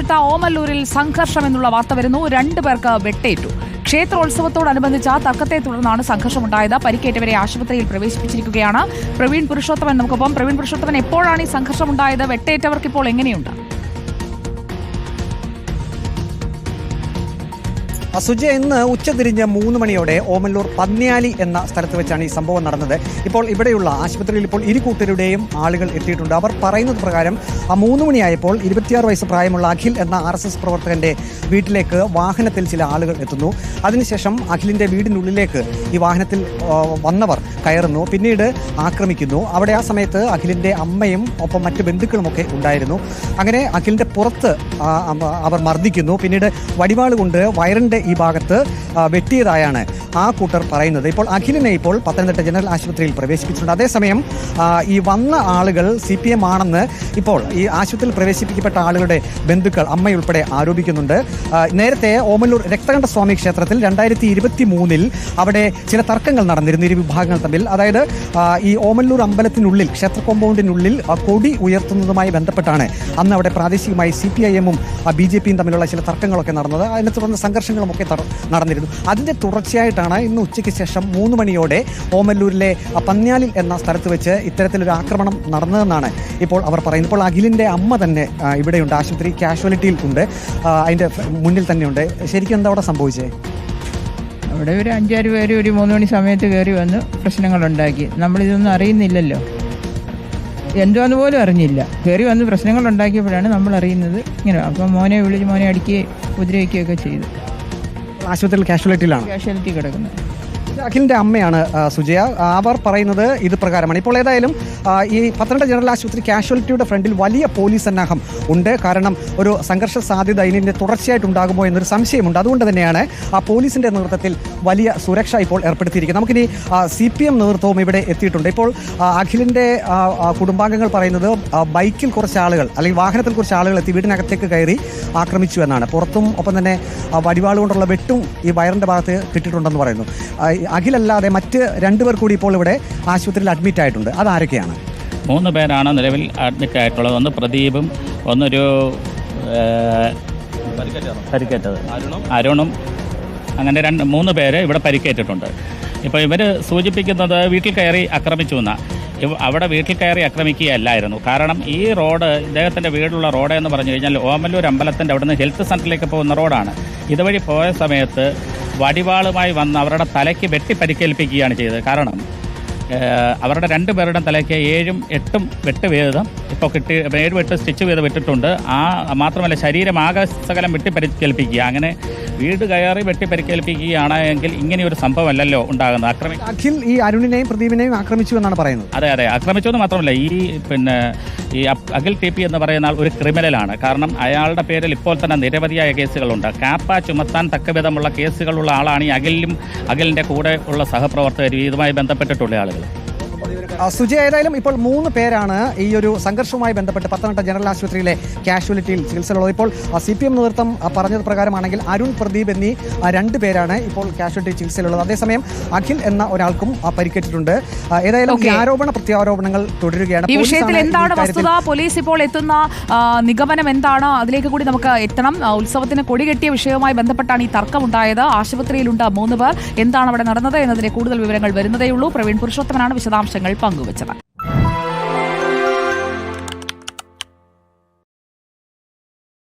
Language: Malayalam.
പത്തനംതിട്ട ഓമല്ലൂരിൽ സംഘർഷം എന്നുള്ള വാർത്ത വരുന്നു. രണ്ടു പേർക്ക് വെട്ടേറ്റു. ക്ഷേത്രോത്സവത്തോടനുബന്ധിച്ച തക്കത്തെ തുടർന്നാണ് സംഘർഷമുണ്ടായത്. പരിക്കേറ്റവരെ ആശുപത്രിയിൽ പ്രവേശിപ്പിച്ചിരിക്കുകയാണ്. പ്രവീൺ പുരുഷോത്തമൻ നമുക്കൊപ്പം. പ്രവീൺ പുരുഷോത്തമൻ എപ്പോഴാണ് ഈ സംഘർഷമുണ്ടായത്? വെട്ടേറ്റവർക്ക് ഇപ്പോൾ എങ്ങനെയുണ്ട്? അസുജ ഇന്ന് ഉച്ചതിരിഞ്ഞ് മൂന്ന് മണിയോടെ ഓമല്ലൂർ പന്നിയാലി എന്ന സ്ഥലത്ത് വെച്ചാണ് ഈ സംഭവം നടന്നത്. ഇപ്പോൾ ഇവിടെയുള്ള ആശുപത്രിയിൽ ഇപ്പോൾ ഇരു കൂട്ടരുടെയും ആളുകൾ എത്തിയിട്ടുണ്ട്. അവർ പറയുന്നത് പ്രകാരം ആ മൂന്ന് മണിയായപ്പോൾ ഇരുപത്തിയാറ് വയസ്സ് പ്രായമുള്ള അഖിൽ എന്ന ആർ എസ് എസ് പ്രവർത്തകന്റെ വീട്ടിലേക്ക് വാഹനത്തിൽ ചില ആളുകൾ എത്തുന്നു. അതിനുശേഷം അഖിലിന്റെ വീടിനുള്ളിലേക്ക് ഈ വാഹനത്തിൽ വന്നവർ കയറുന്നു. പിന്നീട് ആക്രമിക്കുന്നു. അവിടെ ആ സമയത്ത് അഖിലിന്റെ അമ്മയും ഒപ്പം മറ്റ് ബന്ധുക്കളുമൊക്കെ ഉണ്ടായിരുന്നു. അങ്ങനെ അഖിലിന്റെ പുറത്ത് അവർ മർദ്ദിക്കുന്നു. പിന്നീട് വടിവാൾ കൊണ്ട് വയറിന്റെ ഈ ഭാഗത്ത് വെട്ടിയതായാണ് ആ കൂട്ടർ പറയുന്നത്. ഇപ്പോൾ അഖിലിനെ ഇപ്പോൾ പത്തനംതിട്ട ജനറൽ ആശുപത്രിയിൽ പ്രവേശിപ്പിച്ചിട്ടുണ്ട്. അതേസമയം ഈ വന്ന ആളുകൾ സി പി എം ആണെന്ന് ഇപ്പോൾ ഈ ആശുപത്രിയിൽ പ്രവേശിപ്പിക്കപ്പെട്ട ആളുകളുടെ ബന്ധുക്കൾ അമ്മയുൾപ്പെടെ ആരോപിക്കുന്നുണ്ട്. നേരത്തെ ഓമല്ലൂർ രക്തകണ്ഠ സ്വാമി ക്ഷേത്രത്തിൽ രണ്ടായിരത്തി ഇരുപത്തി മൂന്നിൽ അവിടെ ചില തർക്കങ്ങൾ നടന്നിരുന്നു. ഇരു വിഭാഗങ്ങൾ തമ്മിൽ. അതായത് ഈ ഓമല്ലൂർ അമ്പലത്തിനുള്ളിൽ ക്ഷേത്ര കോമ്പൗണ്ടിനുള്ളിൽ കൊടി ഉയർത്തുന്നതുമായി ബന്ധപ്പെട്ടാണ് അന്ന് അവിടെ പ്രാദേശികമായി സി പി ഐ എമ്മും ബി ജെ പിയും തമ്മിലുള്ള ചില തർക്കങ്ങളൊക്കെ നടന്നത്. അതിനെ തുടർന്ന് സംഘർഷങ്ങളുമൊക്കെ തർ- നടന്നിരുന്നു. അതിന്റെ തുടർച്ചയായിട്ടാണ് ഇന്ന് ഉച്ചയ്ക്ക് ശേഷം മൂന്ന് മണിയോടെ ഓമല്ലൂരിലെ പന്ന്യാലിൽ എന്ന സ്ഥലത്ത് വെച്ച് ഇത്തരത്തിലൊരു ആക്രമണം നടന്നതെന്നാണ് ഇപ്പോൾ അവർ പറയുന്നത്. ഇപ്പോൾ അഖിലിന്റെ അമ്മ തന്നെ ഇവിടെയുണ്ട്. ആശുപത്രി കാഷ്വാലിറ്റിയിൽ ഉണ്ട്. അതിന്റെ മുന്നിൽ തന്നെയുണ്ട്. ശരിക്കും എന്താ അവിടെ സംഭവിച്ചത് അവിടെ ഒരു അഞ്ചാറ് പേര് ഒരു മൂന്ന് മണി സമയത്ത് കയറി വന്ന് പ്രശ്നങ്ങളുണ്ടാക്കി. നമ്മളിതൊന്നും അറിയുന്നില്ലല്ലോ. എന്തോന്ന് പോലും അറിഞ്ഞില്ല. കയറി വന്ന് പ്രശ്നങ്ങൾ ഉണ്ടാക്കിയപ്പോഴാണ് നമ്മൾ അറിയുന്നത് ഇങ്ങനെ അപ്പം മോനെ വിളിച്ച് മോനെ അടിക്കുകയും ഉപദ്രവിക്കുകയൊക്കെ ചെയ്തു. ആശുപത്രിയിൽ കാഷ്വാലിറ്റിയിലാണ് കാഷ്വാലിറ്റി കിടക്കുന്നത്. അഖിലിന്റെ അമ്മയാണ് സുജയ. അവർ പറയുന്നത് ഇത് പ്രകാരമാണ്. ഇപ്പോൾ ഏതായാലും ഈ പത്തനംതിട്ട ജനറൽ ആശുപത്രി കാഷ്വാലിറ്റിയുടെ ഫ്രണ്ടിൽ വലിയ പോലീസ് സന്നാഹം ഉണ്ട്. കാരണം ഒരു സംഘർഷ സാധ്യത ഇതിന്റെ തുടർച്ചയായിട്ട് ഉണ്ടാകുമോ എന്നൊരു സംശയമുണ്ട്. അതുകൊണ്ട് തന്നെയാണ് ആ പോലീസിന്റെ നേതൃത്വത്തിൽ വലിയ സുരക്ഷ ഇപ്പോൾ ഏർപ്പെടുത്തിയിരിക്കുന്നത്. നമുക്കിനി സി പി എം നേതൃത്വവും ഇവിടെ എത്തിയിട്ടുണ്ട്. ഇപ്പോൾ അഖിലിന്റെ കുടുംബാംഗങ്ങൾ പറയുന്നത് ബൈക്കിൽ കുറച്ച് ആളുകൾ അല്ലെങ്കിൽ വാഹനത്തിൽ കുറച്ച് ആളുകൾ എത്തി വീടിനകത്തേക്ക് കയറി ആക്രമിച്ചു എന്നാണ്. പുറത്തും ഒപ്പം തന്നെ വടിവാളുകൊണ്ടുള്ള വെട്ടും ഈ വയറിന്റെ ഭാഗത്ത് കിട്ടിയിട്ടുണ്ടെന്ന് പറയുന്നു. അഖിലല്ലാതെ മറ്റ് രണ്ടുപേർ കൂടി ഇപ്പോൾ ഇവിടെ ആശുപത്രിയിൽ അഡ്മിറ്റ് ആയിട്ടുണ്ട്. അതാരൊക്കെയാണ് മൂന്ന് പേരാണ് നിലവിൽ അഡ്മിറ്റ് ആയിട്ടുള്ളത്. ഒന്ന് പ്രദീപും ഒന്നൊരു പരിക്കേറ്റത്. അരുണും. അങ്ങനെ രണ്ട് മൂന്ന് പേര് ഇവിടെ പരിക്കേറ്റിട്ടുണ്ട്. ഇപ്പോൾ ഇവർ സൂചിപ്പിക്കുന്നത് വീട്ടിൽ കയറി ആക്രമിച്ചു എന്ന. അവിടെ വീട്ടിൽ കയറി ആക്രമിക്കുകയല്ലായിരുന്നു. കാരണം ഈ റോഡ് ഇദ്ദേഹത്തിന്റെ വീടുള്ള റോഡ് എന്ന് പറഞ്ഞു കഴിഞ്ഞാൽ ഓമല്ലൂർ അമ്പലത്തിന്റെ അവിടുന്ന് ഹെൽത്ത് സെന്ററിലേക്ക് പോകുന്ന റോഡാണ്. ഇതുവഴി പോയ സമയത്ത് വടിവാളുമായി വന്ന് അവരുടെ തലയ്ക്ക് വെട്ടി പരിക്കേൽപ്പിക്കുകയാണ് ചെയ്തത്. കാരണം അവരുടെ രണ്ടു പേരുടെ തലയ്ക്ക് ഏഴും എട്ടും വെട്ട് വീതം ഇപ്പോൾ കിട്ടി ഏഴ് വെട്ട് സ്റ്റിച്ച് ചെയ്ത് വിട്ടിട്ടുണ്ട്. ആ മാത്രമല്ല ശരീരം സകലം വെട്ടി പരിക്കേൽപ്പിക്കുക അങ്ങനെ വീട് കയറി വെട്ടി പരിക്കേൽപ്പിക്കുകയാണ് എങ്കിൽ ഒരു സംഭവമല്ലല്ലോ ഉണ്ടാകുന്നത്. ആക്രമി അഖിൽ ഈ അരുണിനെയും പ്രദീപിനെയും ആക്രമിച്ചു എന്നാണ് പറയുന്നത്. അതെ അതെ. ആക്രമിച്ചു എന്ന് മാത്രമല്ല ഈ പിന്നെ ഈ അഖിൽ ടി പി എന്ന് പറയുന്ന ആൾ ഒരു ക്രിമിനലാണ്. കാരണം അയാളുടെ പേരിൽ ഇപ്പോൾ തന്നെ നിരവധിയായ കേസുകളുണ്ട്. കാപ്പ ചുമത്താൻ തക്കവിധമുള്ള കേസുകളുള്ള ആളാണ് ഈ അഖിലും അഖിലിന്റെ കൂടെ ഉള്ള സഹപ്രവർത്തകരും ഇതുമായി ബന്ധപ്പെട്ടിട്ടുള്ള ആളുകൾ. ആ, സുജയ ഏതായാലും ഇപ്പോൾ മൂന്ന് പേരാണ് ഈ ഒരു സംഘർഷവുമായി ബന്ധപ്പെട്ട് പത്തനംതിട്ട ജനറൽ ആശുപത്രിയിലെ കാഷ്വാലിറ്റിയിൽ ചികിത്സയിലുള്ളത്. ഇപ്പോൾ സി പി എം നേതൃത്വം പറഞ്ഞത് പ്രകാരമാണെങ്കിൽ അരുൺ പ്രദീപ് എന്നീ രണ്ട് പേരാണ് ഇപ്പോൾ കാഷ്വാലിറ്റി ചികിത്സയിലുള്ളത്. അതേസമയം അഖിൽ എന്ന ഒരാൾക്കും പരിക്കേറ്റിട്ടുണ്ട്. ഏതായാലും. ആരോപണ പ്രത്യാരോപണങ്ങൾ തുടരുകയാണ്. ഈ വിഷയത്തിൽ എന്താണ് വസ്തുത? പോലീസ് ഇപ്പോൾ എത്തുന്ന നിഗമനം എന്താണ്? അതിലേക്ക് കൂടി നമുക്ക് എത്തണം. ഉത്സവത്തിന് കൊടി കെട്ടിയ വിഷയവുമായി ബന്ധപ്പെട്ടാണ് ഈ തർക്കമുണ്ടായത്. ആശുപത്രിയിലുണ്ട് മൂന്ന് പേർ. എന്താണ് അവിടെ നടന്നത് എന്നതിന്റെ കൂടുതൽ വിവരങ്ങൾ വരുന്നതേയുള്ളൂ. പ്രവീൺ പുരുഷോത്തമനാണ് വിശദാംശങ്ങൾ പങ്കുവച്ചത്